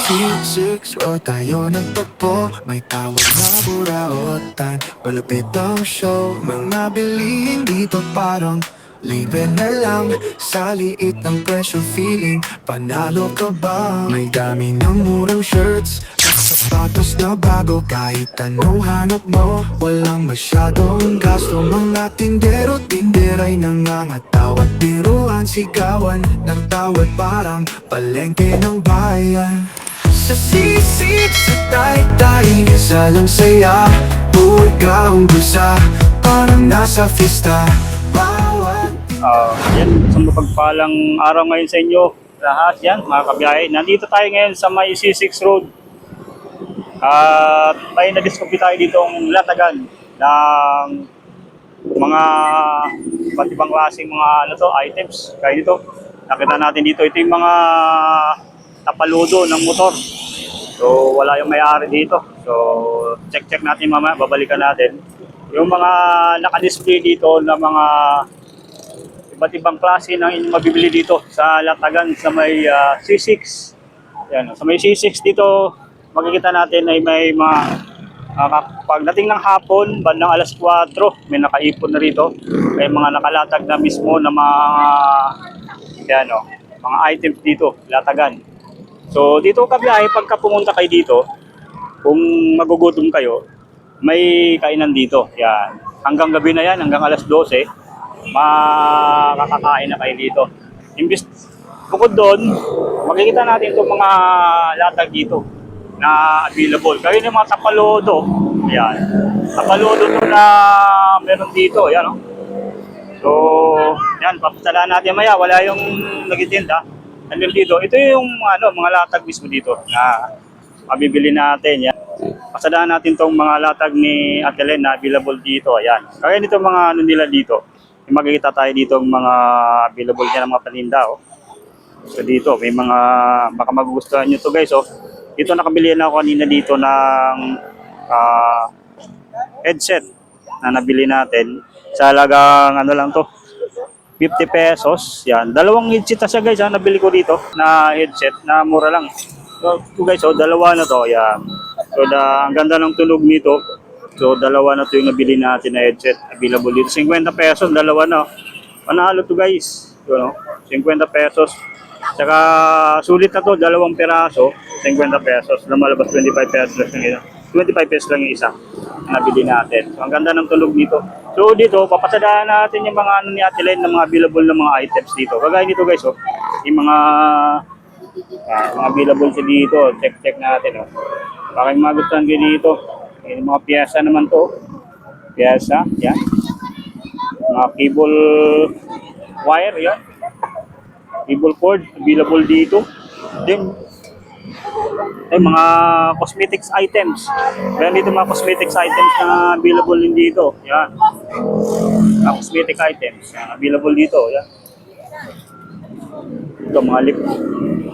C6 o tayo nagtagpo. May tawag na buraotan. Palapit ang show Mga bilihin dito parang Libre na lang. Sa liit ng presyo feeling Panalo ka ba? May dami ng murang shirts At sapatos na bago. Kahit anong hanap mo Walang masyadong gasto. Mga tindero Tinderay nangangatawat Biruan sigawan ng tawad. Parang palengke ng bayan Sa sisig sa taytay Isa lang saya Buhay ka umbusa Parang nasa fiesta Bawat Ah, yan, isang mapagpalang araw ngayon sa inyo lahat yan, mga kabiyahe. Nandito tayo ngayon sa may C6 Road. At may na-discover tayo ditong latagan ng mga iba't ibang klaseng mga ano to, items. Kaya dito, nakita natin dito, ito yung mga tapaludo ng motor. So, wala yung may-ari dito. So, check-check natin mamaya, babalikan natin. Yung mga naka-display dito na mga iba't ibang klase ng inyong mabibili dito sa Latagan sa may ah, C6. Yan, sa may C6 dito makikita natin ay may mga ah, pagdating ng hapon, bandang alas 4, may nakaipon na rito. May mga nakalatag na mismo na mga yan, oh, mga items dito, Latagan. So dito kabiyahe pagka pumunta kayo dito, kung magugutom kayo, may kainan dito. Yan. Hanggang gabi na yan, hanggang alas 12 makakakain na kayo dito. Imbis, bukod doon, makikita natin itong mga latag dito na available. Kaya yung mga tapalodo, yan. Tapalodo to na meron dito, yan o. So, yan, papatalaan natin maya. Wala yung nagitinda. Nandun dito. Ito yung ano, mga latag mismo dito na mabibili natin. Yan. Pasadaan natin tong mga latag ni Ate Len na available dito. Ayan. Kaya nito mga ano nila dito. May makikita tayo dito ng mga available niya ng mga paninda. Oh. So dito, may mga baka magugustuhan nyo to guys. Oh. Dito nakabili na ako kanina dito ng ah, headset na nabili natin. Sa halagang ano lang to, 50 pesos. Yan. Dalawang headset na siya guys. Ha, nabili ko dito na headset na mura lang. So, guys, oh, dalawa na to. Yan. So, da, ang ganda ng tunog nito. So, dalawa na to yung nabili natin na headset. Available dito. 50 pesos, dalawa na. Panalo to guys. So, no? 50 pesos. Saka, sulit na to, dalawang peraso. 50 pesos. Lumalabas 25 pesos lang isa. 25 pesos lang yung isa na nabili natin. So, ang ganda ng tunog dito. So, dito, papasadaan natin yung mga ano ni Ate Len, ng mga available na mga items dito. Kagaya nito guys, oh. Yung mga Ah, mga available siya dito. Check-check natin. Oh. Baka yung magustuhan kayo dito. Yung mga piyesa naman to. Piyesa. Yan. Mga cable wire. Yan. Cable cord. Available dito. Then, ay mga cosmetics items. Meron dito mga cosmetics items na available din dito. Yan. Mga cosmetic items. Yan. Available dito. Yan. Ito mga lip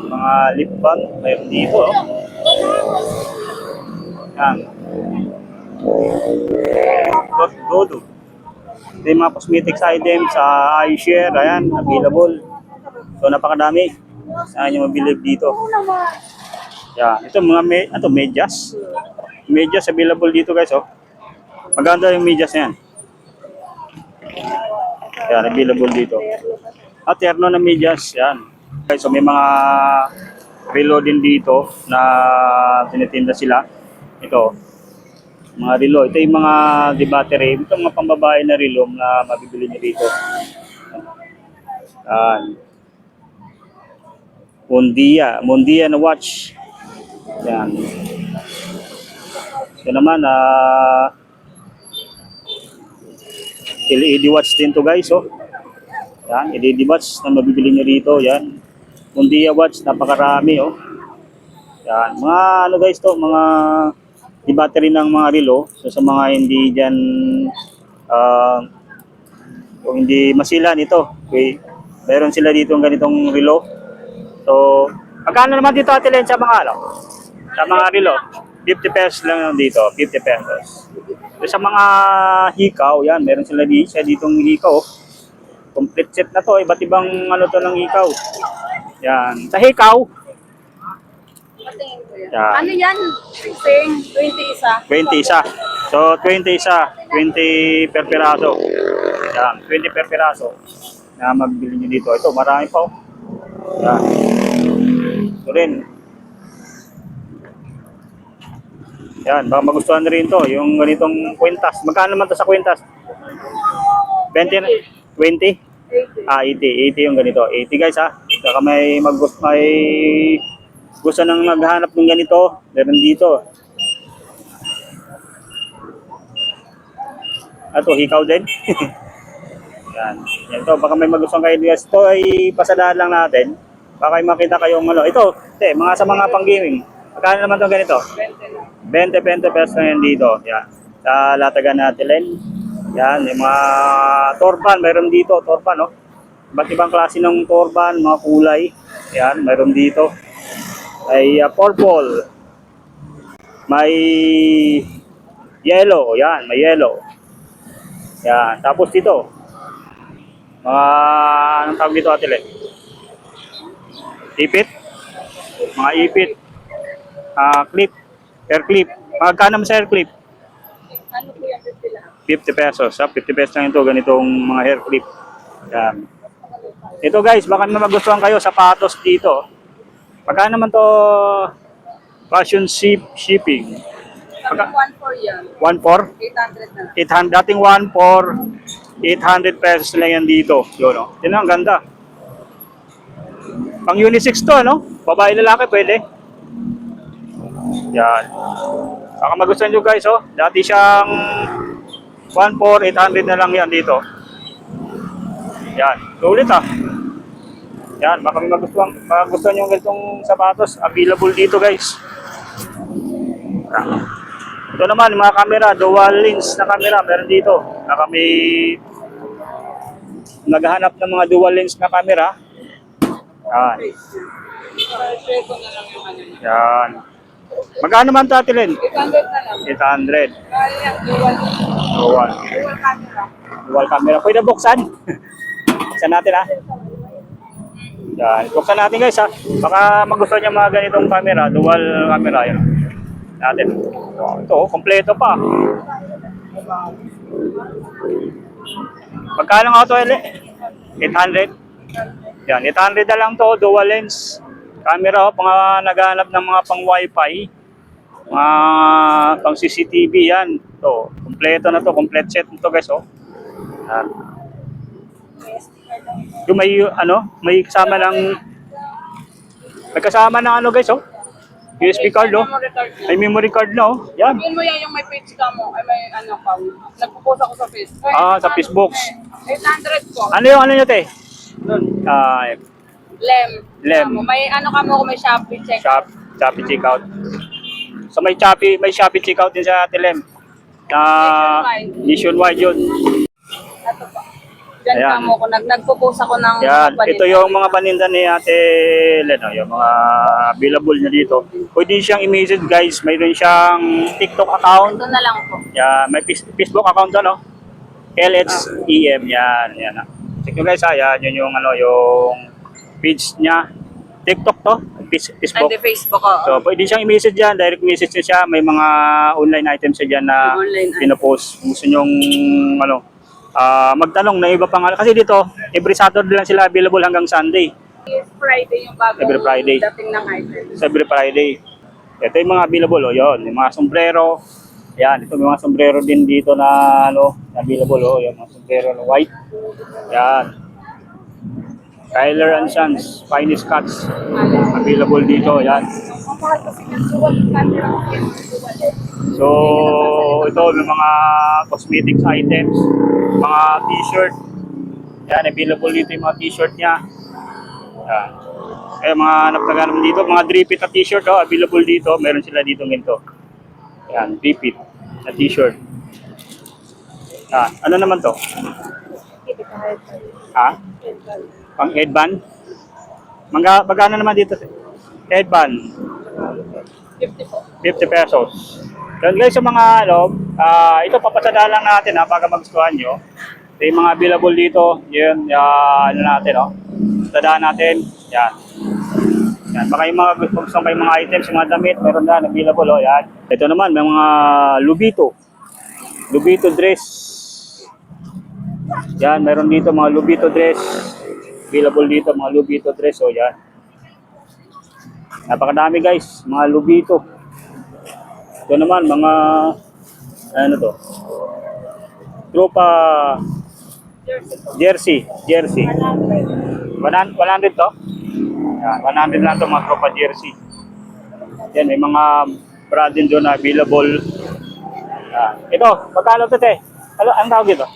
mga lip balm mayroon dito oh. Yan. Dodo. Ito yung mga cosmetics items sa iShare, ayan, available. So napakadami. Saan nyo mabilib dito. Yan. Ito mga me ito, medyas. Medyas available dito guys oh. Maganda yung medyas na yan. Yan, available dito. At terno na medyas, yan. Okay, so may mga relo din dito na tinitinda sila. Ito, mga relo. Ito yung mga di battery. Ito mga pambabae na relo na mabibili niyo dito. Yan. Mondia. Mondia na watch. Yan. Ito naman, ah, LED watch din to guys, oh. Yan, LED watch na mabibili nyo rito. Yan. Mundia watch, napakarami oh. Yan, mga ano guys to, mga di battery ng mga relo. So sa mga hindi diyan uh, kung hindi masilan ito, okay. Meron sila dito ng ganitong relo. So, magkano naman dito Ate Len sa mga ano? Sa mga relo? 50 pesos lang dito, 50 pesos. So, sa mga hikaw, yan, meron sila dito, siya ditong hikaw. Complete set na to, iba't ibang ano to ng hikaw. Yan. Sa hikaw. Yan. Ano yan? Sing, 20 isa. 20 isa. So, 20 isa. 20 per piraso. Yan, 20 per piraso. Na magbili nyo dito. Ito, marami pa oh. Yan. Ito rin. Yan, baka magustuhan na rin to. Yung ganitong kwintas. Magkano naman to sa kwintas? 20? na- 20? 80. Ah, 80. 80 yung ganito. 80 guys ha. Saka may mag may gusto nang maghanap ng ganito. Meron dito. Ato, hikaw din. Yan. Yan to. Baka may magustuhan kayo guys. Ito ay pasadaan lang natin. Baka makita kayong ano. Ito, te, mga sa mga pang-gaming. Magkano naman to ganito? 20 lang. 20-20 pesos na dito. Yan. Sa latagan natin. Len. Yan, yung mga torban, mayroon dito, torban, no? Iba't ibang klase ng torban, mga kulay. Yan, mayroon dito. Ay uh, purple. May yellow, yan, may yellow. Yan, tapos dito. Mga, anong tawag dito, Ate Len? Ipit? Mga ipit. Ah, clip. Hair clip. Magkano naman sa hair clip? Ano po yan? 50 lang. 50 pesos. Ha? 50 pesos lang ito, ganitong mga hair clip. Yan. Ito guys, baka naman magustuhan kayo sapatos dito. Magkano naman to fashion ship, shipping? Pagka- 1 for yan. 1 for 800 na lang. 800, dating 1 for 800 pesos lang yan dito. Yun, no? Yun ang ganda. Pang unisex to, no? Babae lalaki, pwede. Yan. Baka magustuhan nyo guys, oh. Dati siyang 1 for 800 na lang yan dito. Yan. Sulit ah. Yan, baka may magustuhan, magustuhan nyo ganitong sapatos. Available dito guys. Ito naman, mga camera, dual lens na camera, meron dito. Na kami naghahanap ng mga dual lens na camera. Yan. Yan. Magkano man Len? 800 na lang. 800. Kaya yan, dual, Dual. camera. Pwede buksan. Buksan natin, ha? Yan. Buksan natin, guys, ha? Baka magustuhan niya mga ganitong camera. Dual camera, yan. Natin. Ito, kompleto pa. Magkano nga ito, Ele? 800? Yan, 800 na lang to, dual lens. Camera, oh, pang naghahanap ng mga pang wifi. Mga pang CCTV yan. To, kompleto na to, complete set nito guys, oh. Yan. Yung may, ano, may kasama ng, may kasama ng ano guys, oh. USB card, oh. Card na. May memory card na, oh. Yan. Sabihin mo yan yung may page ka mo, ay may ano ka. Nagpo-post ako sa Facebook. Ah, sa Facebook. 800 po. Ano yung ano nyo, te? Ah, Lem. Lem. Ano, may ano ka mo kung may Shopee check. Shop, Shopee checkout. So may Shopee, may Shopee checkout din sa Telem. Na nationwide yun. Ito po. Diyan Ayan. ka mo kung nag nagpo-post ako ng Yan, ito yung mga paninda ni Ate Leno, yung mga available niya dito. Pwede siyang i-message guys, mayroon siyang TikTok account, Ito na lang po. yan, may Fis- Facebook account ano? LHEM, yan, yan. ah. Check nyo guys ha, yan, yun yung ano, yung page niya. TikTok to, Facebook. Hindi Facebook ko. So, pwede siyang i-message dyan, direct message niya siya. May mga online items siya dyan na Online items. pinopost. Kung gusto nyong, ano, ah, magtanong na iba pang, kasi dito, every Saturday lang sila available hanggang Sunday. Friday yung bagong Every Friday. dating ng item. Every Friday. Ito yung mga available, oh, yun. Yung mga sombrero. Yan, ito may mga sombrero din dito na, ano, available, oh. Yung mga sombrero na white. Yan. Tyler and Sons, finest cuts. Available dito, yan. Ang mahal kasi ng dual camera ko yun, dual eh. So, ito yung mga cosmetics items, mga t-shirt. Yan, available dito yung mga t-shirt niya. Yan. Eh, mga napagano'n dito, mga dripit na t-shirt, oh, available dito. Meron sila dito ganito. Yan, dripit na t-shirt. Yan, ano naman to? Ha? Pang headband? Mangga, magkano naman dito? Headband. 50 po. 50 pesos. Yan guys, sa mga ano, ah, ito papasada lang natin ha, para magustuhan nyo. Ito yung mga available dito, yun, yan, ano natin, oh. Tadaan natin, yan. Yan, baka yung mga gusto kayong mga items, mga damit, meron na, available, oh, yan. Ito naman, may mga lubito. Lubito dress. Yan, meron dito mga lubito dress. Available dito, mga lubito dress, oh, yan. Napakadami guys, mga lubito. Ito naman, mga, ano to, tropa jersey, jersey. 100, 100 to? Yan, 100 lang to mga tropa jersey. Yan, may mga bra din doon na available. Yan. Ito, magkano to te? Ano, ang tawag ito?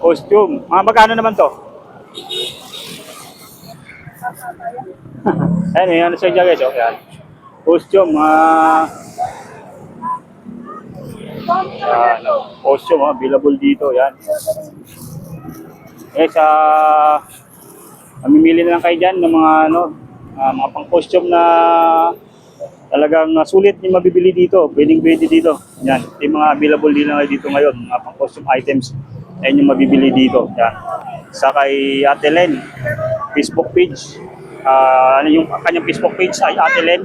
Costume. Mga magkano naman to? Ayan, may ano sa dyan guys, oh. Yan. Costume, mga... Yan, oh. costume, oh, available dito, yan. Eh, sa... Mamimili na lang kayo dyan ng mga, ano, ah, mga pang-costume na talagang ah, sulit yung mabibili dito. Pwedeng pwede dito. Yan. Yung mga available din na dito ngayon, mga pang-costume items. Ayan yung mabibili dito. Yan. Sa kay Ate Len, Facebook page. Ah, ano yung kanyang Facebook page ay Ate Len.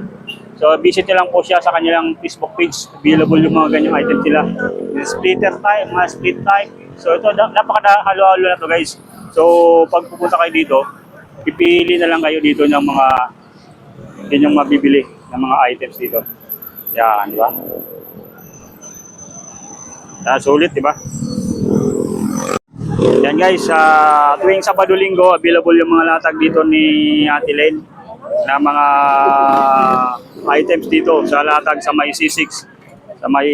So visit nyo lang po siya sa kanilang Facebook page. Available yung mga ganyang item nila. Splitter type, mga split type. So ito, na- napakahalo-halo na to guys. So pag pupunta kayo dito, pipili na lang kayo dito ng mga yun yung mabibili ng mga items dito. Yan, di ba? Yan, sulit, di ba? Yan guys, sa tuwing Sabado Linggo, available yung mga latag dito ni Ate Len na mga items dito sa latag sa may C6 sa may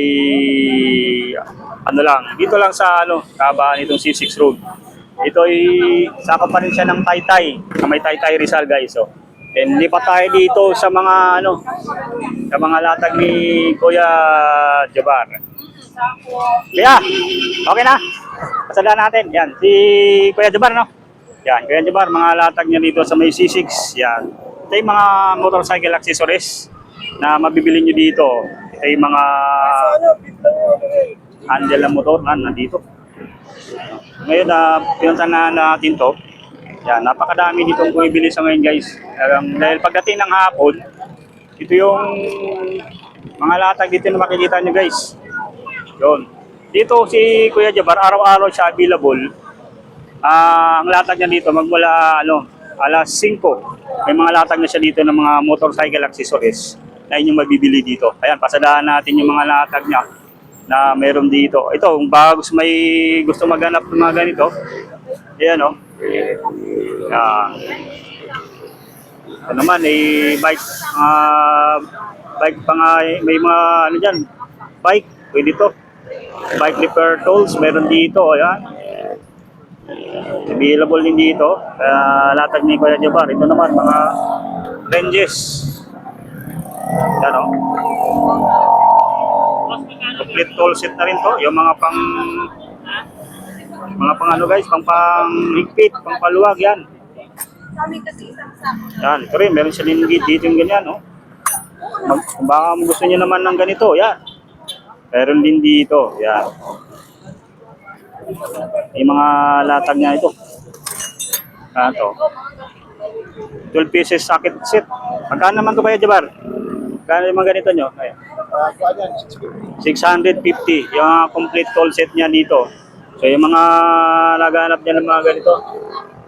ano lang, dito lang sa ano, kabaan itong C6 road. Ito ay sakop pa rin siya ng Taytay, sa may Taytay Rizal guys. So, then lipat tayo dito sa mga ano, sa mga latag ni Kuya Jabar. Kuya, okay na? Pasadaan natin. Yan, si Kuya Jabar, no? Yan, Kuya Jabar, mga latag niya dito sa may C6. Yan. Ito yung mga motorcycle accessories na mabibili nyo dito. Ito yung mga handle motor na nandito. Ngayon, na pinunta na natin to. Yan, napakadami ditong bumibili sa ngayon guys. Talagang- dahil pagdating ng hapon, ito yung mga latag dito na makikita nyo guys. Yun. Dito si Kuya Jabar, araw-araw siya available. Ah, ang latag niya dito magmula ano, alas 5. May mga latag na siya dito ng mga motorcycle accessories na inyong mabibili dito. Ayan, pasadaan natin yung mga latag niya na meron dito. Ito, kung baka gusto may gusto maghanap ng mga ganito. Ayan, oh. Yan. Ito naman, eh, bike, ah, bike pa nga, may mga, ano dyan, bike, pwede to. Bike repair tools, meron dito, ayan. Available din dito. Kaya latag ni Kuya Jabar. Ito naman, mga ranges. Yan, oh. Complete tool set na rin to. Yung mga pang mga pang ano guys, pang pang higpit, pang paluwag yan. Yan, ito rin, meron siya linggit dito yung ganyan, no? Mag, kung baka gusto niyo naman ng ganito, yan. Meron din dito, yan. Yung mga latag niya ito. Yan to. 12 pieces socket set. Magkano naman to kaya, Jabar? Magkano yung ganito nyo? Ayan. 650. Yung complete tool set niya dito. So yung mga naghanap niya ng mga ganito,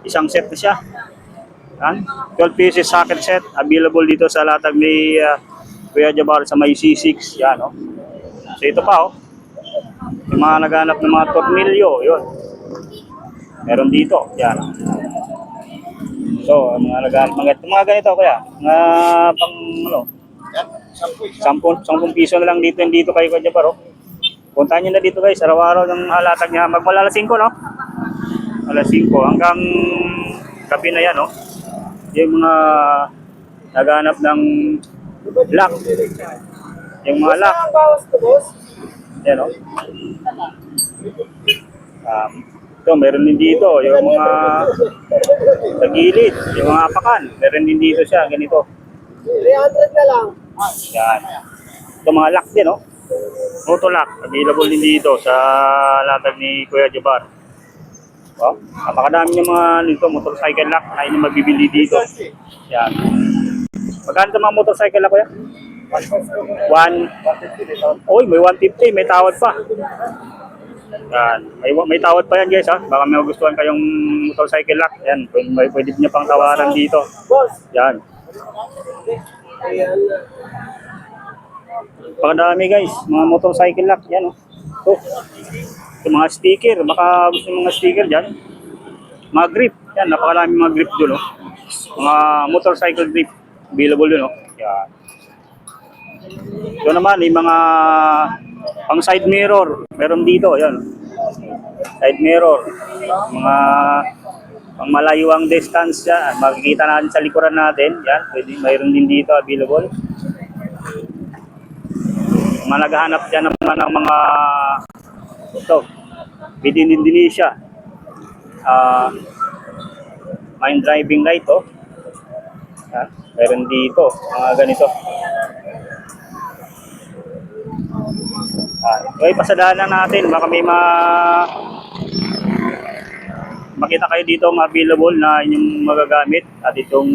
isang set na siya. Yan. 12 pieces socket set available dito sa latag ni uh, Kuya Jabar sa may C6. Yan, oh. So ito pa, oh. Yung mga naghanap ng mga tornilyo, yun. Meron dito, yan. So, mga naghanap, mga, mga ganito, kuya. Mga pang, ano, 10, 10 piso na lang dito, dito kay Kuya Jabar, oh. Puntahan nyo na dito guys, araw-araw ng halatag niya. Magmula alas 5, no? Alas 5 hanggang gabi na yan, no? Yung mga naghanap ng lock. Yung mga lock. Yan, no? Um, ito, meron din dito. Yung mga sa gilid, yung mga apakan. Meron din dito siya, ganito. 300 na lang. Yan. Ito mga lock din, no? Auto lock. Available din dito sa latag ni Kuya Jabar. Oh, napakadami ng mga nito, motorcycle lock na inyong mabibili dito. Yan. Magkano mga motorcycle na kuya? One. Uy, may 150, may tawad pa. Yan. May, may tawad pa yan guys ha. Baka may magustuhan kayong motorcycle lock. Yan, pwede, pwede nyo pang tawaran dito. Yan. Pakadami guys, mga motorcycle lock. Yan oh. Ito. Ito mga sticker. Baka gusto mga sticker dyan. Mga grip. Yan, napakarami mga grip doon oh. Mga motorcycle grip. Available doon oh. Yan. Ito naman, yung mga pang side mirror. Meron dito, yan. Side mirror. Mga pang malayuang distance yan. Makikita natin sa likuran natin. Yan, pwede, mayroon din dito available. Mga naghahanap dyan naman ng mga ito, within Indonesia. Ah, mind driving light, oh. Yan, meron dito, mga ganito. Ah, okay, pasadaanan natin. Baka may ma... makita kayo dito mga available na inyong magagamit at itong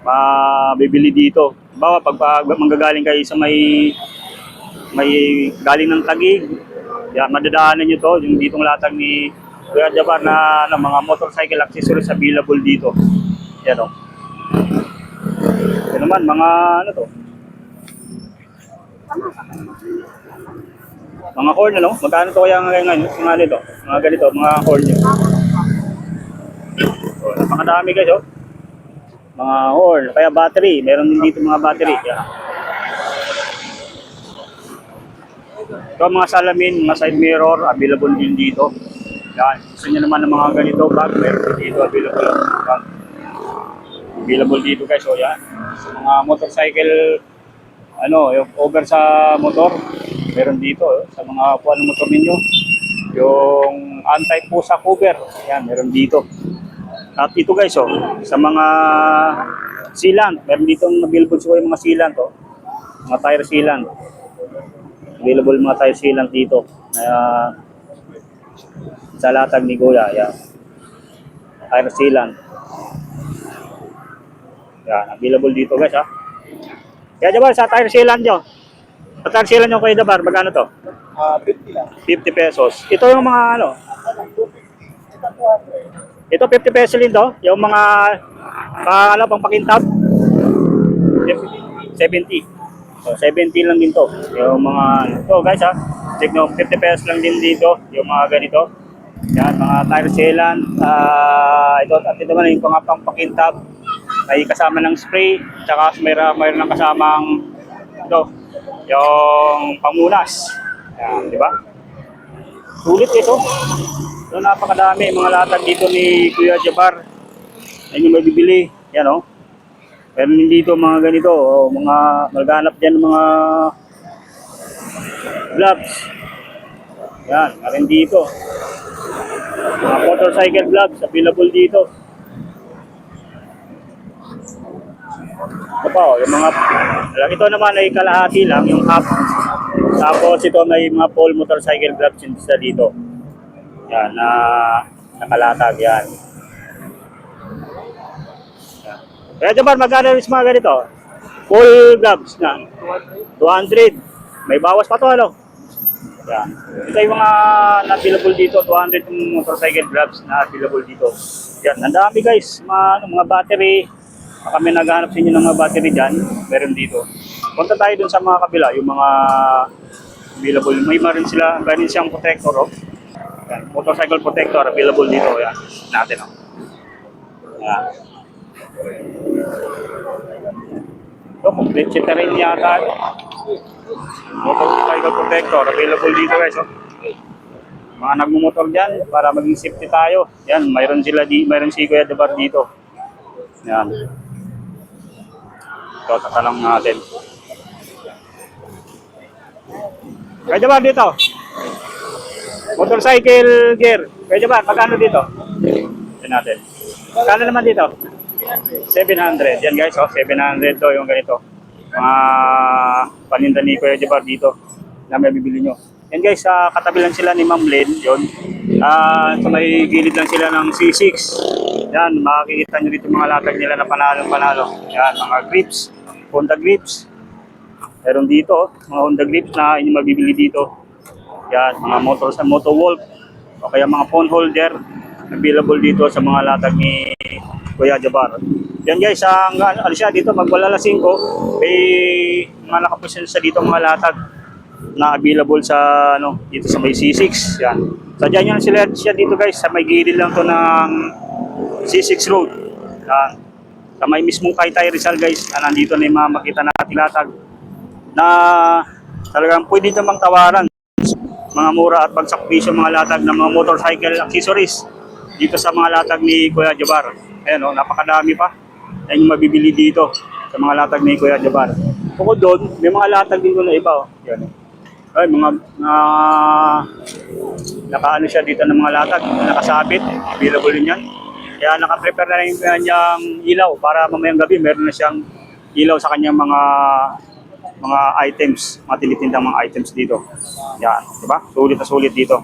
mabibili dito. Bawa pag, pag manggagaling kayo sa may may galing ng tagig, yan, madadaanan nyo to, yung ditong latag ni Kuya Jabar na, na mga motorcycle accessories available dito. Yan o. Yan naman, mga ano to, Mga corn, ano? Magkano to kaya ngayon ngayon? Mga nito? Mga ganito, mga corn nyo. So, napakadami guys, oh. Mga horn, kaya battery. Meron din dito mga battery. Yan. Ito mga salamin, mga side mirror, available din dito. Yan. Gusto nyo naman ng mga ganito, bag, meron dito available. Bag. Available dito guys, oh yan. Sa mga motorcycle, ano, yung over sa motor, meron dito, oh, sa mga upuan ng motor ninyo. Yung anti-pusa cover, yan, meron dito. At ito guys, oh, sa mga sealant, meron dito available siguro yung mga sealant, oh. Mga tire sealant. Available mga tire sealant dito. Na sa latag ni Kuya, yan. Tire sealant. Yan, available dito guys, ha. Kaya Jabar, sa tire sealant nyo. Sealant nyo kayo Jabar, magkano to? Ah, 50 lang. 50 pesos. Ito yung mga ano, ito 50 pesos din to, yung mga pa, ano, pang pakintab. 70. So, 70 lang din to. Yung mga, ito guys ha, check nyo, 50 pesos lang din dito, yung mga ganito. Yan, mga tire sealant. ah ito, at ito naman yung mga pang pakintab. May kasama ng spray, tsaka mayroon, mayroon ng kasamang ito, yung pamunas. Yan, di ba? Sulit ito. So, napakadami mga latag dito ni Kuya Jabar. Yan yung mabibili. Yan o. Oh. Meron dito mga ganito. Oh, mga maghanap dyan ng mga gloves. Yan. Meron dito. Mga motorcycle gloves. Available dito. Ito yung mga... Ito naman ay kalahati lang. Yung half. Tapos ito may mga full motorcycle gloves din sa dito. Yan, na nakalatag yan. yan. Kaya Jabar, magkano yung mga ganito? Full gloves na. 200. May bawas pa to, ano? Yan. Ito yung mga na-available dito. 200 yung motorcycle gloves na available dito. Yan, ang dami guys. Mga, ano, mga battery. May naghahanap sa inyo ng mga battery dyan. Meron dito. Punta tayo dun sa mga kabila. Yung mga available. May marin sila. Meron siyang protector, oh. Yan, motorcycle protector available dito. Yan, natin oh. Yan. Ito, complete na rin yata. Motorcycle protector available dito guys. Oh. Mga nagmumotor dyan para maging safety tayo. Yan, mayroon sila di, mayroon si Kuya Debar dito. Yan. Ito, tatanong natin. Kuya Debar dito. Motorcycle gear. Pwede ba? Magkano dito? Tignan natin. Magkano naman dito? 700. Yan guys, oh, 700 to yung ganito. Mga paninda ni Kuya Jabar dito na may bibili nyo. Yan guys, sa katabi lang sila ni Ma'am Len, yun. Ah, sa may gilid lang sila ng C6. Yan, makikita nyo dito mga latag nila na panalo-panalo. Yan, mga grips, Honda grips. Meron dito, mga Honda grips na inyong mabibili dito. Yan, mga motor sa Moto Wolf o kaya mga phone holder available dito sa mga latag ni Kuya Jabar. Yan guys, ang ano siya dito, magwala 5, may mga nakaposisyon sa dito mga latag na available sa ano dito sa may C6. Yan. So dyan yan sila siya dito guys, sa may gilid lang to ng C6 road. Yan. Sa may mismong Kaytay Rizal guys, na nandito na yung mga makita natin latag na talagang pwede namang tawaran mga mura at pagsakpisyo mga latag ng mga motorcycle accessories dito sa mga latag ni Kuya Jabar. Ayan o, napakadami pa. Yan yung mabibili dito sa mga latag ni Kuya Jabar. Bukod doon, may mga latag din doon na iba o. Yan o. Ay, mga na nakaano siya dito ng mga latag, nakasabit, available din yan. Kaya naka-prepare na rin yung kanyang ilaw para mamayang gabi meron na siyang ilaw sa kanyang mga mga items, mga tinitindang mga items dito. Yan, di ba? Sulit na sulit dito.